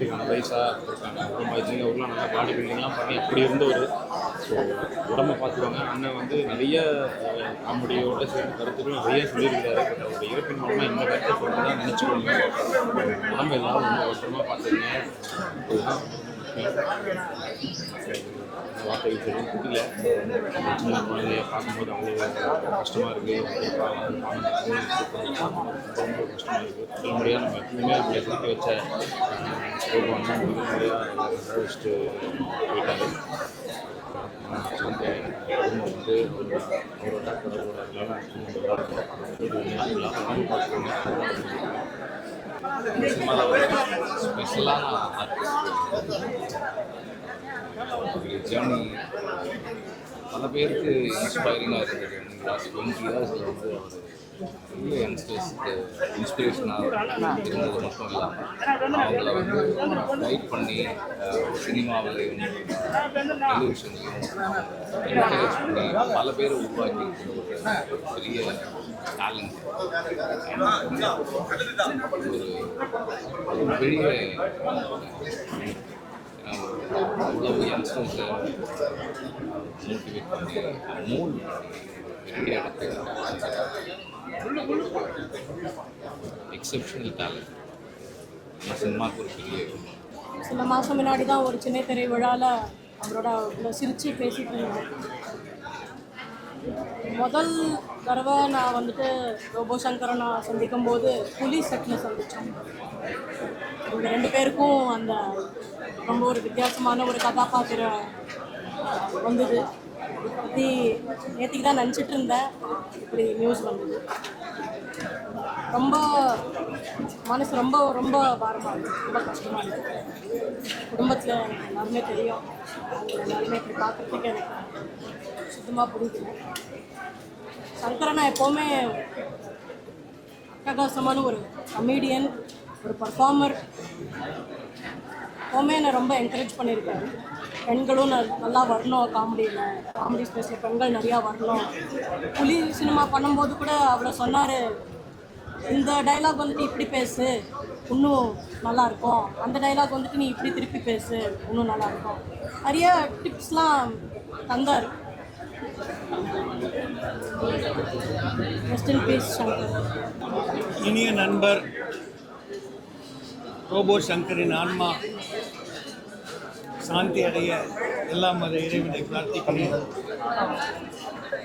பார்த்துக்கான வயசாக இருக்காங்க ரொம்ப வயசுங்க ஊரில் நல்லா பாடி பில்டிங்லாம் பண்ணி அப்படி ஒரு ஸோ உடம்ப பார்த்துருவாங்க அண்ணன் வந்து நிறைய காமெடியோட சேர்ந்து கருத்துக்கள் நிறைய சொல்லியிருக்கிறாரு. பட் அவருடைய இறப்பின் மூலமாக இந்த கருத்தை சொல்லி தான் நினச்சிக்கோங்க. உடம்பு எல்லாரும் ரொம்ப வருஷமாக பார்த்துருங்க இதுதான் வார்த்தைகள் சொல்லி புரியல. சின்ன குழந்தைய பார்க்கும்போது அவங்களுக்கு கஷ்டமாக இருக்குது ரொம்ப கஷ்டமாக இருக்குது சொல்ல முடியாது. நம்ம எப்பவுமே நம்மளை சேர்த்து வச்ச கோபம் வந்து வந்து ஒரு ஒரு டாக்டரோட ஸ்பெஷலான ஜேர்னி பல பேருக்கு இன்ஸ்பைரிங்காக இருந்தது லாஸ்ட் டுவெண்ட்டி வந்து அவர் இன்ஸ்பிரேஷனாக இருந்தது மட்டும் இல்லாமல் அவங்கள வந்து கைட் பண்ணி சினிமாவிலையும் டெலிவிஷன்லையும் என்கரேஜ் பண்ணி பல பேரை உருவாக்கி ஒரு பெரிய டேலண்ட் ஒரு பெரிய அவ்வளவு யங்ஸ்டர்ஸை மோட்டிவேட் பண்ணி மூல் பெரிய இடத்துக்கு எக்ஸப்ஷனல் டேலண்ட் சினிமாவுக்கு ஒரு பெரிய சில மாதம் முன்னாடி தான் ஒரு சின்ன திரை விழாவில் அவரோட இவ்வளோ சிரித்து பேசிட்டு இருந்தேன். முதல் தடவை நான் வந்துட்டு ரோபோ சங்கரை நான் சந்திக்கும் போது புலி செட்டில் சந்தித்தோம் இவங்க ரெண்டு பேருக்கும் அந்த ரொம்ப ஒரு வித்தியாசமான ஒரு கதாபாத்திரம் வந்தது. பற்றி நேற்றுக்கு தான் நினச்சிட்டு இருந்தேன். இப்படி நியூஸ் வந்தது. ரொம்ப மனசு ரொம்ப ரொம்ப பாரமாக இருக்குது ரொம்ப கஷ்டமாக இருக்குது குடும்பத்தில் எல்லாருமே தெரியும். அவங்க எல்லாருமே இப்படி பார்க்குறதுக்கு எனக்கு சுத்தமாக புரியுது சங்கரை நான் எப்போவுமே அட்டகாசமான ஒரு கமீடியன் ஒரு பர்ஃபார்மர் எப்போவுமே என்னை ரொம்ப என்கரேஜ் பண்ணியிருக்காரு. பெண்களும் ந- நல்லா வரணும் காமெடியில் காமெடி ஸ்பேஸில் பெண்கள் நிறையா வரணும். புலி சினிமா பண்ணும்போது கூட அவரை சொன்னார் இந்த டைலாக் வந்துட்டு இப்படி பேசு இன்னும் நல்லாயிருக்கும் அந்த டைலாக் வந்துட்டு நீ இப்படி திருப்பி பேசு இன்னும் நல்லாயிருக்கும் நிறைய டிப்ஸ்லாம் தந்தார். Rest peace Shankar. இனிய நண்பர் ரோபோ சங்கரின் ஆன்மா சாந்தி அடைய எல்லாம் அதை இறைவனை பிரார்த்திக்கிறேன்.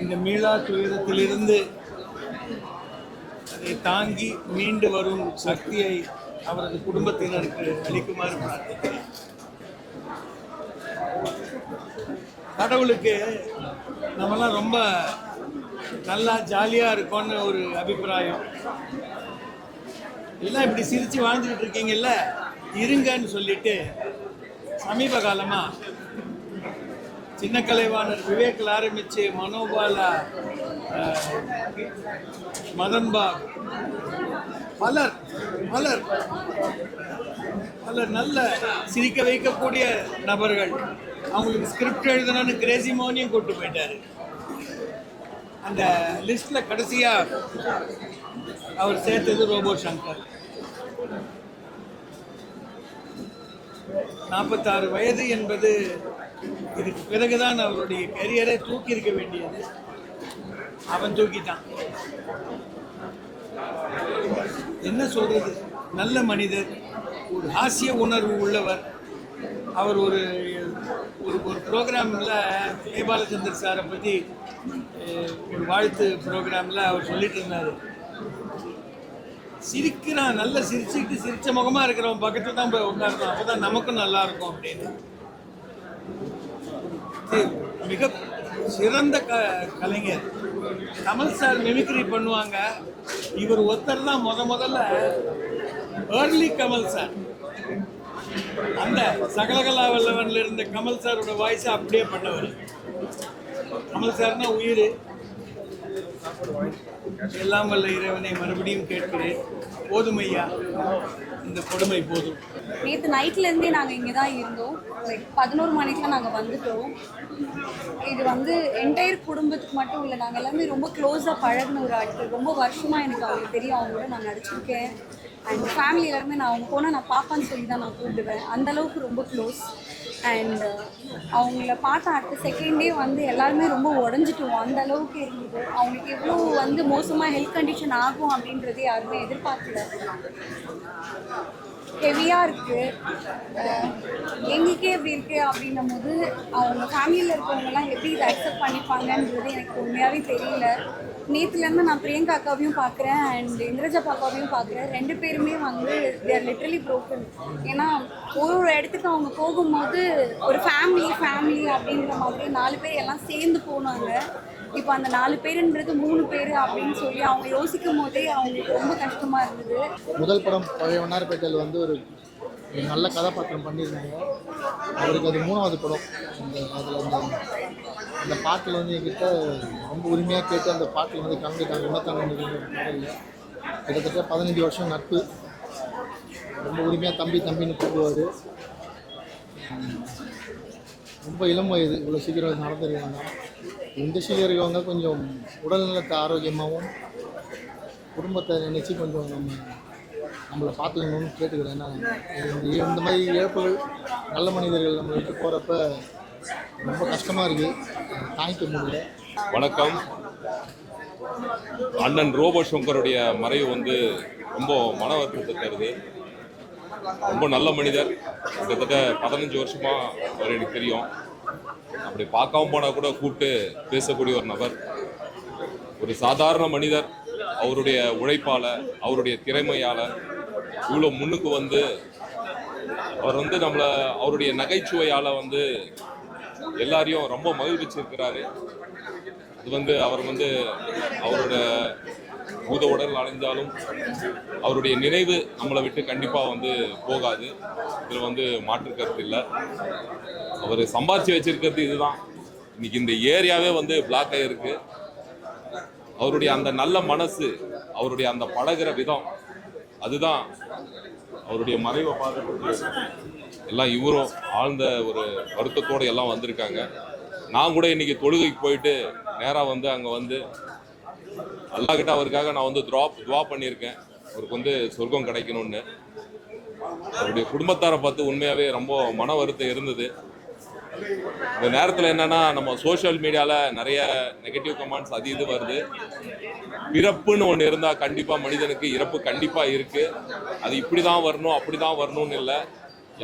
இந்த மீளா துயரத்திலிருந்து அதை தாங்கி மீண்டு வரும் சக்தியை அவரது குடும்பத்தினருக்கு அளிக்குமாறு பிரார்த்திக்கிறேன். கடவுளுக்கு நம்மளாம் ரொம்ப நல்லா ஜாலியாக இருக்கோன்னு ஒரு அபிப்பிராயம். எல்லாம் இப்படி சிரித்து வாழ்ந்துக்கிட்டு இருக்கீங்கல்ல? இருங்கன்னு சொல்லிட்டு சமீப காலமாக சின்ன கலைவாணர் விவேக்கில் ஆரம்பித்து மனோபாலா அஹ், மதன்பாக் பலர் பலர் பலர் நல்ல சிரிக்க வைக்கக்கூடிய நபர்கள். அவங்களுக்கு ஸ்கிரிப்ட் எழுதணும்னு கிரேசி மோனியும் கூட்டு போயிட்டாரு. அந்த லிஸ்ட்ல கடைசியா அவர் சேர்த்தது ரோபோ சங்கர். நாற்பத்தாறு வயது என்பது இதுக்கு பிறகுதான் அவருடைய கரியரை தூக்கி இருக்க வேண்டியது. அவன் தூக்கிட்டான். என்ன சொல்றது? நல்ல மனிதர் ஒரு ஹாஸ்ய உணர்வு உள்ளவர். அவர் ஒரு ஒரு ஒரு ப்ரோக்ராமில் பாலச்சந்தர் சாரை பற்றி ஒரு வாழ்த்து ப்ரோக்ராமில் அவர் சொல்லிட்டு இருந்தார். சிரிக்கிறான் நல்ல சிரிச்சுக்கிட்டு சிரிச்ச முகமா இருக்கிறவன் பக்கத்துல தான் போய் உட்காரணும் அப்பதான் நமக்கும் நல்லா இருக்கும் அப்படின்னு. மிக சிறந்த க கலைஞர். கமல் சார் மிமிக்ரி பண்ணுவாங்க. இவர் ஒருத்தர் தான் முத முதல்ல ஏர்லி கமல் சார். அந்த சகலகலா வல்லவன்ல இருந்த கமல் சாரோட வாய்ஸை அப்படியே பண்ணவர். கமல் சார்னா உயிர். எல்லாம் வல்ல இறைவனை மறுபடியும் கேட்கிறேன். போதுமையா இந்த கொடுமை போதும். நேற்று நைட்லேருந்தே நாங்கள் இங்கே தான் இருந்தோம். லைக் பதினோரு மணிக்கெலாம் நாங்கள் வந்துட்டோம். இது வந்து என்டையர் குடும்பத்துக்கு மட்டும் இல்லை நாங்கள் எல்லாமே ரொம்ப க்ளோஸாக பழகின ஒரு ஆட்கள். ரொம்ப வருஷமாக எனக்கு அவங்களுக்கு தெரியும். அவங்களோட நான் நடிச்சிருக்கேன். அண்ட் ஃபேமிலி எல்லாருமே நான் அவங்க போனால் நான் பாப்பான்னு சொல்லி தான் நான் கூப்பிடுவேன். அந்தளவுக்கு ரொம்ப க்ளோஸ் அண்ட் uh, அவங்கள பார்த்த அடுத்த செகண்டே வந்து எல்லாருமே ரொம்ப உடஞ்சிட்டோம். அந்த அளவுக்கு இருந்தது. அவங்களுக்கு எவ்வளோ வந்து மோசமாக ஹெல்த் கண்டிஷன் ஆகும் அப்படின்றது யாருமே எதிர்பார்க்கல. ஹெவியாக இருக்குது எங்களுக்கே எப்படி இருக்குது அப்படின்னும் போது அவங்க ஃபேமிலியில் இருக்கவங்கலாம் எப்படி இதை அக்செப்ட் பண்ணிப்பாங்கன்றது எனக்கு உண்மையாகவே தெரியல. நேற்றுலேருந்து நான் பிரியங்கா அக்காவையும் பார்க்குறேன் அண்ட் இந்திரஜா பாப்பாவையும் பார்க்குறேன் ரெண்டு பேருமே வந்து தேர் லிட்ரலி ப்ரோக்கன் ஏன்னா ஒரு ஒரு இடத்துக்கு அவங்க போகும்போது ஒரு ஃபேமிலி ஃபேமிலி அப்படின்ற மாதிரி நாலு பேர் எல்லாம் சேர்ந்து போனாங்க. இப்போ அந்த நாலு பேருன்றது மூணு பேர் அப்படின்னு சொல்லி அவங்க யோசிக்கும் போதே அவங்களுக்கு ரொம்ப கஷ்டமாக இருந்தது. முதல் படம் பழைய வந்து ஒரு நல்ல கதாபாத்திரம் பண்ணியிருந்தாங்க. அவருக்கு அது மூணாவது படம். அதில் வந்து அந்த பாட்டில் வந்து என்கிட்ட ரொம்ப உரிமையாக கேட்டு அந்த பாட்டில் வந்து கலந்துட்டாங்க இன்னத்தாங்க பாடலில் கிட்டத்தட்ட பதினஞ்சு வருஷம் நட்பு. ரொம்ப உரிமையாக தம்பி தம்பின்னு கூப்பிடுவார். ரொம்ப இளம் வயது. இவ்வளோ சீக்கிரம் நடந்துருக்காங்க இண்டஸ்ட்ரியில் இருக்கவங்க கொஞ்சம் உடல்நலத்தை ஆரோக்கியமாகவும் குடும்பத்தை நினச்சி கொஞ்சம் நம்ம நம்மளை பார்த்துக்கணும்னு கேட்டுக்கிறேன். ஏன்னா இந்த மாதிரி இழப்புகள் நல்ல மனிதர்கள் நம்மளுக்கு போகிறப்ப ரொம்ப கஷ்டமாக இருக்குது தாங்கிக்க முடியல வணக்கம். அண்ணன் ரோபோ சங்கருடைய மறைவு வந்து ரொம்ப மன வருத்தத்தை தருது. ரொம்ப நல்ல மனிதர். கிட்டத்தட்ட பதினஞ்சு வருஷமா அவர் எனக்கு தெரியும். அப்படி பார்க்காம போனா கூட கூப்பிட்டு பேசக்கூடிய ஒரு நபர். ஒரு சாதாரண மனிதர். அவருடைய உழைப்பால அவருடைய திறமையால இவ்வளோ முன்னுக்கு வந்து அவர் வந்து நம்மளை அவருடைய நகைச்சுவையால் வந்து எல்லாரையும் ரொம்ப மகிழ்விச்சிருக்கிறாரு. இது வந்து அவர் வந்து அவரோட பூத உடல் அடைஞ்சாலும் அவருடைய நினைவு நம்மளை விட்டு கண்டிப்பாக வந்து போகாது. இதில் வந்து மாற்று கருத்து இல்லை. அவர் சம்பாதிச்சு வச்சிருக்கிறது இதுதான். இன்னைக்கு இந்த ஏரியாவே வந்து பிளாக் ஆகிருக்கு அவருடைய அந்த நல்ல மனசு அவருடைய அந்த பழகிற விதம் அதுதான் அவருடைய மறைவை பார்க்கறதுக்கு எல்லாம் இவரும் ஆழ்ந்த ஒரு வருத்தத்தோடு எல்லாம் வந்திருக்காங்க. நான் கூட இன்றைக்கி தொழுகைக்கு போயிட்டு நேராக வந்து அங்கே வந்து அல்லாக்கிட்ட அவருக்காக நான் வந்து துவா துவா பண்ணியிருக்கேன். அவருக்கு வந்து சொர்க்கம் கிடைக்கணும்னு. அவருடைய குடும்பத்தாரை பார்த்து உண்மையாகவே ரொம்ப மன வருத்தம் இருந்தது. இந்த நேரத்தில் என்னன்னா நம்ம சோஷியல் மீடியாவில் நிறைய நெகட்டிவ் கமெண்ட்ஸ் அது இது வருது. பிறப்புன்னு ஒன்று இருந்தால் கண்டிப்பாக மனிதனுக்கு இறப்பு கண்டிப்பாக இருக்குது அது இப்படி தான் வரணும் அப்படி தான் வரணும்னு இல்லை.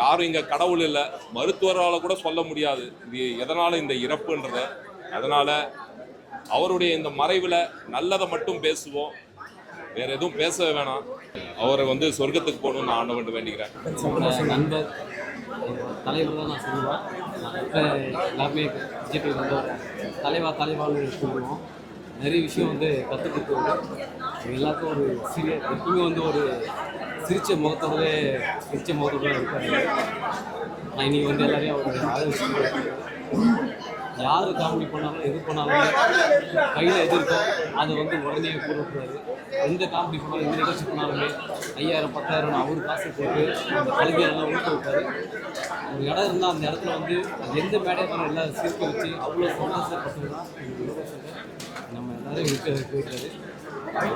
யாரும் இங்கே கடவுள் இல்லை. மருத்துவரால் கூட சொல்ல முடியாது. இது எதனால் இந்த இறப்புன்றத. அதனால் அவருடைய இந்த மறைவில் நல்லதை மட்டும் பேசுவோம். வேற எதுவும் பேச வேணாம். அவரை வந்து சொர்க்கத்துக்கு போகணும்னு நான் ஆண்டவன் வேண்டிக்கிறேன். நண்பர் தலைவர் தான் நான் சொல்லுவேன். நான் எல்லாருமே பிஜேபி வந்து தலைவா தலைவான்னு சொல்லுவோம். நிறைய விஷயம் வந்து கற்றுக்கிட்டு எல்லாருக்கும் ஒரு சிறிய எப்பவுமே வந்து ஒரு சிரிச்ச முகத்தோடவே சிரிச்ச முகத்தோட இருக்காரு. நான் இன்னைக்கு வந்து எல்லாரையும் அவருடைய ஆதரிச்சு யார் காமெடி பண்ணாலும் எது பண்ணாலும் கையில் எது இருக்கோ அதை வந்து உடனே கூறக்கூடாது எந்த காமெடி பண்ணாலும் எந்த நிகழ்ச்சி பண்ணாலுமே ஐயாயிரம் பத்தாயிரம் அவர் காசு போட்டு அந்த கலைஞரெல்லாம் ஊக்க வைப்பாரு. ஒரு இடம் இருந்தால் அந்த இடத்துல வந்து எந்த மேடையாக இருந்தாலும் எல்லாரும் சிரிக்க வச்சு அவ்வளோ சந்தோஷப்பட்டதுன்னா நம்ம எல்லாரும் இருக்க போயிட்டாரு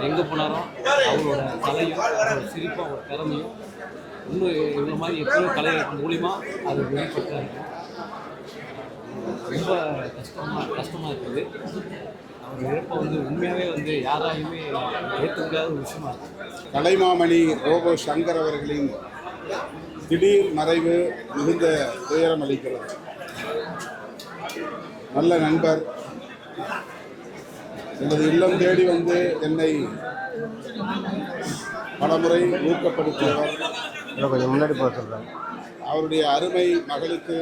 எங்கே போனாலும் அவரோட கலையும் அவரோட சிரிப்பும் அவரோட திறமையும் இன்னும் இவ்வளோ மாதிரி எப்படியோ கலை மூலிமா அது வெளிப்பட்டு இருக்கும் ரொம்ப கஷ்டமாக கஷ்டமாக இருக்குது. அவர் இழப்பை வந்து உண்மையாகவே வந்து யாராலையுமே ஏற்றுக்காத முடியாத ஒரு விஷயமா இருக்குது கலைமாமணி ரோபோ சங்கர் அவர்களின் திடீர் மறைவு மிகுந்த துயரம் அளிக்கிறது. நல்ல நண்பர். எனது இல்லம் தேடி வந்து என்னை பலமுறை ஊக்கப்படுத்தியவர். கொஞ்சம் முன்னாடி போக சொல்கிறேன் அவருடைய அருமை மகளுக்கு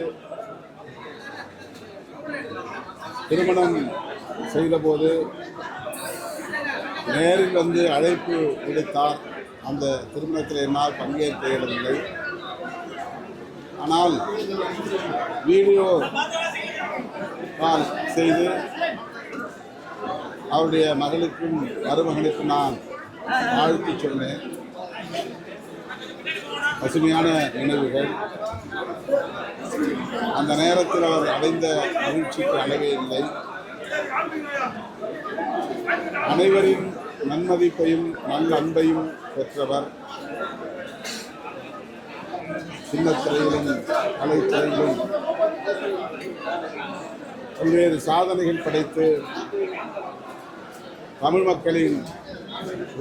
திருமணம் செய்தபோது நேரில் வந்து அழைப்பு விடுத்தார். அந்த திருமணத்தில் என்னால் பங்கேற்க இயலவில்லை. ஆனால் வீடியோ கால் செய்து அவருடைய மகளுக்கும் மருமகனுக்கும் நான் வாழ்த்து சொன்னேன் பசுமையான நினைவுகள். அந்த நேரத்தில் அவர் அடைந்த மகிழ்ச்சிக்கு அளவே இல்லை. அனைவரின் நன்மதிப்பையும் நல்ல அன்பையும் பெற்றவர். சின்னத்திரையிலும் கலைத்துறையிலும் பல்வேறு சாதனைகள் படைத்து தமிழ் மக்களின்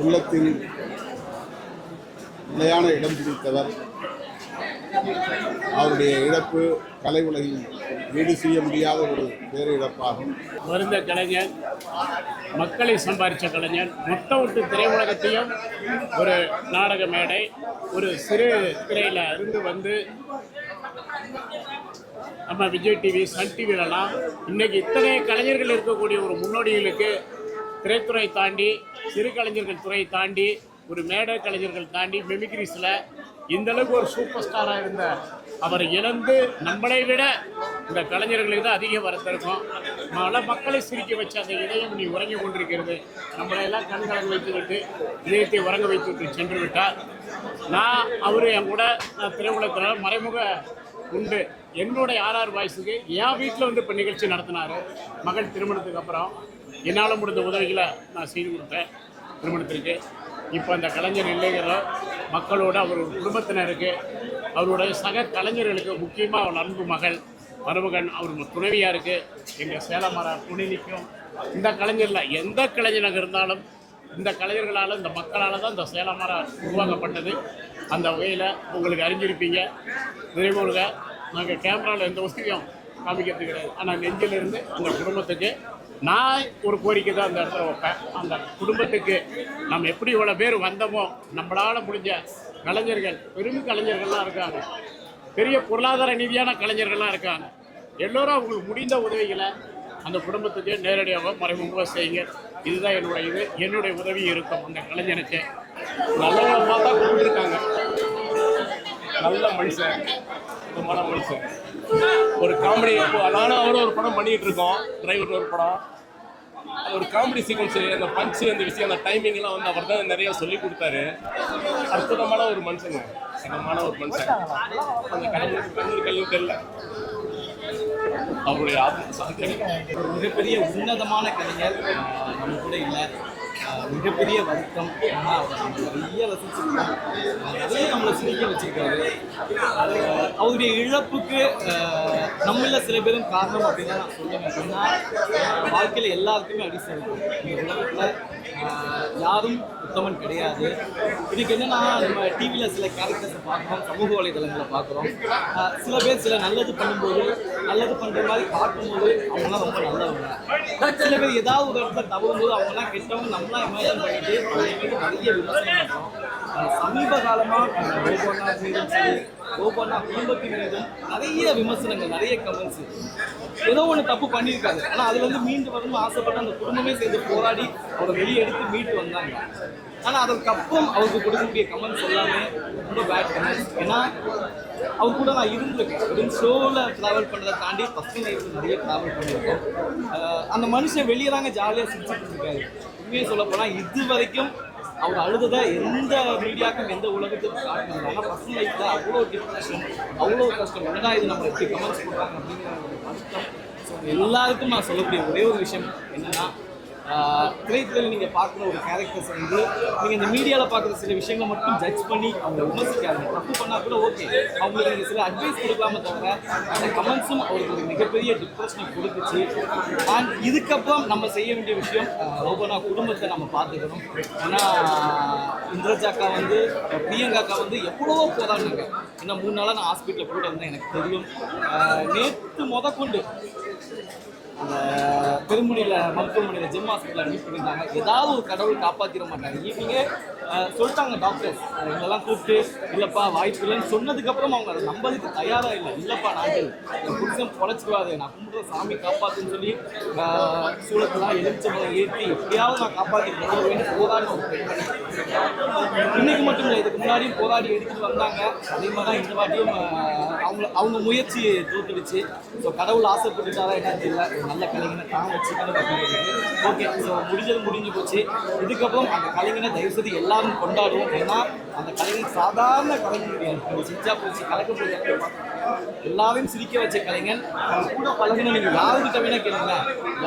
உள்ளத்தில் நிலையான இடம் பிடித்தவர். அவருடைய இழப்பு கலை உலகில் ஈடு செய்ய முடியாத ஒரு பேரிழப்பாகும். வருந்த கலைஞர் மக்களை சம்பாதிச்ச கலைஞர் மொத்த ஒட்டு திரையுலகத்தையும் ஒரு நாடக மேடை ஒரு சிறு திரையில் இருந்து வந்து நம்ம விஜய் டிவி சன் டிவிலலாம் இன்னைக்கு இத்தனை கலைஞர்கள் இருக்கக்கூடிய ஒரு முன்னோடிகளுக்கு திரைத்துறை தாண்டி சிறு கலைஞர்கள் துறை தாண்டி ஒரு மேடை கலைஞர்கள் தாண்டி மெமிக்ரிஸில் இந்த அளவுக்கு ஒரு சூப்பர் ஸ்டாராக இருந்த அவரை இழந்து நம்மளை விட இந்த கலைஞர்களுக்கு தான் அதிக வரத்திருக்கும் பல மக்களை சிரிக்க வச்ச அந்த இதயம் நீ உறங்கி கொண்டிருக்கிறது. நம்மளையெல்லாம் கண்கலங்க இதயத்தை உறங்க வைத்து சென்று விட்டார். நான் அவர் என் கூட நான் திரையுலகத்தில் மறைமுக உண்டு. என்னுடைய ஆர்ஆர் வாய்ஸுக்கு என் வீட்டில் வந்து இப்போ நிகழ்ச்சி நடத்தினார். மகள் திருமணத்துக்கு அப்புறம். என்னால் முடிந்த உதவிகளை நான் செய்து கொடுத்தேன். திருமணத்திற்கு. இப்போ அந்த கலைஞர் இல்லைங்கிற மக்களோட அவர் குடும்பத்தினருக்கு அவருடைய சக கலைஞர்களுக்கு முக்கியமாக அவர் அன்பு மகள் மருமகன் அவர் இருக்குது எங்கள் சேலமரம் துணை நிற்கும் இந்த கலைஞரில் எந்த கலைஞராக இருந்தாலும் இந்த கலைஞர்களால் இந்த மக்களால் தான் இந்த சேலமரம் உருவாக்கப்பட்டது. அந்த வகையில் உங்களுக்கு அறிஞ்சிருப்பீங்க. நிறைவுறுக நாங்கள் கேமராவில் எந்த உதவியும் காமிக்கிறது கிடையாது. ஆனால் நெஞ்சிலிருந்து அந்த குடும்பத்துக்கு நான் ஒரு கோரிக்கை தான் அந்த இடத்துல வைப்பேன். அந்த குடும்பத்துக்கு நம்ம எப்படி இவ்வளோ பேர் வந்தோமோ நம்மளால் முடிஞ்ச கலைஞர்கள் பெரும் கலைஞர்கள்லாம் இருக்காங்க. பெரிய பொருளாதார ரீதியான கலைஞர்கள்லாம் இருக்காங்க. எல்லோரும் அவங்களுக்கு முடிந்த உதவிகளை அந்த குடும்பத்துக்கு நேரடியாக மறைமுகமாக செய்யுங்க. இதுதான் என்னுடைய இது. என்னுடைய உதவி இருக்கும் அந்த கலைஞனுக்கு. நல்லவங்க தான் கூப்பிட்டுருக்காங்க நல்ல மனுஷன். மன மனுஷன். ஒரு காமெடி இப்போ நானும் அவரும் ஒரு படம் பண்ணிகிட்டு இருக்கோம். டிரைவர் ஒரு படம். ஒரு காமெடி சீக்வன்ஸ் அந்த பஞ்சு அந்த விஷயம் அந்த டைமிங்லாம் வந்து அவர் தான் நிறைய சொல்லி கொடுத்தாரு. அற்புதமான ஒரு மனுஷங்க. சகமான ஒரு மனுஷன். அந்த கலைஞர் கல்லூரி தெரியல. அவருடைய ஆத்ம ஒரு மிகப்பெரிய உன்னதமான கலைஞர் நம்ம கூட இல்லை. மிகப்பெரிய வருத்தம் ஆனால் நிறைய ரசிச்சிருக்கோம் நிறைய நம்மளை சிரிக்க வச்சிருக்காரு. அவருடைய இழப்புக்கு நம்மள சில பேரும் காரணம் அப்படின்னு நான் சொல்லுவேன் ஏன்னா வாழ்க்கையில் எல்லாருக்குமே அடி இருக்கும் இந்த உலகத்தில் யாரும் உத்தமன் கிடையாது. இதுக்கு என்னன்னா நம்ம டிவியில் சில கேரக்டர்ஸை பார்க்குறோம் சமூக வலைதளங்களை பார்க்குறோம். சில பேர் சில நல்லது பண்ணும்போது நல்லது பண்ணுற மாதிரி பார்க்கும்போது அவங்களாம் ரொம்ப நல்லவங்க. சில பேர் ஏதாவது ஒரு இடத்துல தவறும்போது அவங்களாம் கெட்டவங்க நம்மளாம் இமேஜின் பண்ணிட்டு அவங்க மீது நிறைய விமர்சனம் பண்ணுறோம் சமீப காலமாக ஓபோனா மீதும் சரி ஓபோனா குடும்பத்தின் மீதும் நிறைய விமர்சனங்கள் நிறைய கமெண்ட்ஸ் ஏதோ ஒன்று தப்பு பண்ணியிருக்காரு ஆனால் அதுலேருந்து மீண்டு வரணும்னு ஆசைப்பட்டு அந்த குடும்பமே சேர்ந்து போராடி அவரை வெளியே எடுத்து மீட்டு வந்தாங்க. ஆனால் அதற்கப்புறம் அவருக்கு கொடுக்கக்கூடிய கமெண்ட்ஸ் எல்லாமே ரொம்ப பேட் கமெண்ட்ஸ் ஏன்னா அவர் கூட நான் இருந்திருக்கேன். வெறும் ஷோவில் ட்ராவல் பண்ணதை தாண்டி ஃபஸ்ட்டு லைஃப் நிறைய ட்ராவல் பண்ணியிருக்கோம். அந்த மனுஷன் வெளியே தாங்க ஜாலியாக சிரிச்சுட்டு இருக்காரு. உண்மையை சொல்ல போனால் இது வரைக்கும் அவர் அழுததை எந்த மீடியாக்கும் எந்த உலகத்துக்கும் காட்டணும் ஆனால் பர்சனல் லைஃப்பில் அவ்வளோ டிப்ரெஷன் அவ்வளோ கஷ்டம். என்னடா இது நம்ம எப்படி கமெண்ட்ஸ் கொடுப்பாங்க அப்படிங்கிற ஒரு கஷ்டம். ஸோ எல்லாருக்கும் நான் சொல்லக்கூடிய ஒரே ஒரு விஷயம் என்னென்னா திரைத்துறையில் நீங்கள் பார்க்குற ஒரு கேரக்டர்ஸ் வந்து நீங்கள் இந்த மீடியாவில் பார்க்குற சில விஷயங்களை மட்டும் ஜட்ஜ் பண்ணி அவங்க விமர்சிக்காதீங்க. தப்பு பண்ணால் கூட ஓகே அவங்களுக்கு நீங்கள் சில அட்வைஸ் கொடுக்காம தவிர அந்த கமெண்ட்ஸும் அவருக்கு ஒரு மிகப்பெரிய டிப்ரெஷனை கொடுத்துச்சு. அண்ட் இதுக்கப்புறம் நம்ம செய்ய வேண்டிய விஷயம் ரோபனா குடும்பத்தை நம்ம பார்த்துக்கணும். ஏன்னா இந்திரஜாக்கா வந்து பிரியங்காக்கா வந்து எவ்வளவோ போராடினாங்க. ஏன்னா மூணு நாளாக நான் ஹாஸ்பிட்டலில் போயிட்டு வந்தேன் எனக்கு தெரியும். நேற்று முத கொண்டு அந்த பெருமுடியில் மருத்துவமனையில் ஜிம் ஹாஸ்பிட்டலில் அட்மிட் பண்ணியிருந்தாங்க ஏதாவது ஒரு கடவுள் காப்பாற்றிட மாட்டாங்க. ஈவினிங்கே சொல்லிட்டாங்க டாக்டர்ஸ் இவங்கெல்லாம் கூப்பிட்டு இல்லைப்பா வாய்ப்பு இல்லைன்னு சொன்னதுக்கப்புறம் அவங்க அதை நம்பதுக்கு தயாராக இல்லை. இல்லைப்பா நாங்கள் என் புருஷன் பொழைச்சிடுவாரு நான் கும்பிட்ற சாமி காப்பாற்றுன்னு சொல்லி சூழத்தெல்லாம் சூளத்தெல்லாம் எலுமிச்சம்பழம் ஏற்றி எப்படியாவது நான் காப்பாற்றிட்டு கொண்டு போராடி இன்னைக்கு மட்டும் இல்லை இதுக்கு முன்னாடியும் போராடி எடுத்துகிட்டு வந்தாங்க. அதே மாதிரி தான் இந்த வாட்டியும் அவங்க அவங்க முயற்சி தோத்துடுச்சு. ஸோ கடவுள் ஆசைப்பட்டுட்டாரா என்னன்னு தெரியல. நல்ல கலைஞனை தான் வச்சுக்கணும் அப்படிங்கிறது. ஓகே ஸோ முடிஞ்சது முடிஞ்சு போச்சு. இதுக்கப்புறம் அந்த கலைஞனை தயவு செய்து எல்லாரும் கொண்டாடுவோம். ஏன்னா அந்த கலைஞன் சாதாரண கலைஞன் கிடையாது. போச்சு சிச்சா கலக்க போச்சு எல்லாரையும் சிரிக்க வச்ச கலைஞன் அவன் கூட பழகின நீங்கள் யாருக்கிட்ட வேணா கேளுங்க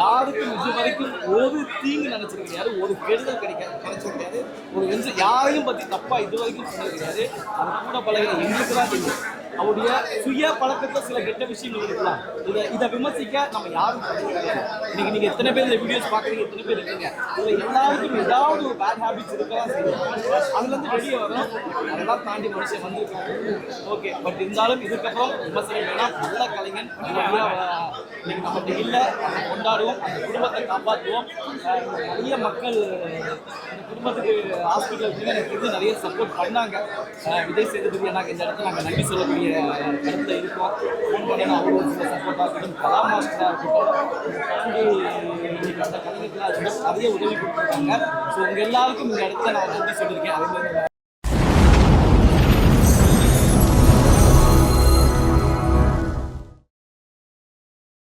யாருக்கும் இது வரைக்கும் ஒரு தீங்கு நினைச்சது கிடையாது. ஒரு கெடுதல் கிடைக்காது கிடைச்சது கிடையாது. ஒரு எந்த யாரையும் பற்றி தப்பாக இது வரைக்கும் சொன்னது கிடையாது. அவன் கூட பழகின எங்களுக்கு தான் தெரியும். அவருடைய சுய பழக்கத்தை சில கெட்ட விஷயங்கள் இருக்கலாம் இதை இதை விமர்சிக்க நம்ம யாரும் இன்னைக்கு நீங்க எத்தனை பேர் இந்த வீடியோஸ் பாக்குறீங்க எத்தனை பேர் இருக்கீங்க? இதுல எல்லாருக்கும் ஏதாவது ஒரு பேட் ஹாபிட்ஸ் இருக்கலாம் அதுல இருந்து வெளியே வரும். அதெல்லாம் தாண்டி மனுஷன் வந்திருக்காங்க ஓகே பட் இருந்தாலும் இதுக்கப்புறம் விமர்சனம் வேணாம். நல்ல கலைஞன் இன்னைக்கு நம்மகிட்ட இல்லை. அதை கொண்டாடுவோம். அந்த குடும்பத்தை காப்பாற்றுவோம் நிறைய மக்கள் குடும்பத்துக்கு ஹாஸ்பிட்டல் எனக்கு நிறைய சப்போர்ட் பண்ணாங்க. விஜய் சேதுபதி எனக்கு இந்த இடத்துல நாங்கள் நன்றி சொல்லக்கூடிய இடத்துல இருக்கோம் ஃபோன் பண்ணி அவங்க ஒரு சில சப்போர்ட்டாக இருக்கட்டும் கலா மாஸ்டராக இருக்கட்டும் இன்னைக்கு அந்த நிறைய உதவி கொடுத்துருக்காங்க. ஸோ உங்கள் எல்லாருக்கும் இந்த இடத்துல நான் நன்றி சொல்லியிருக்கேன். அதே மாதிரி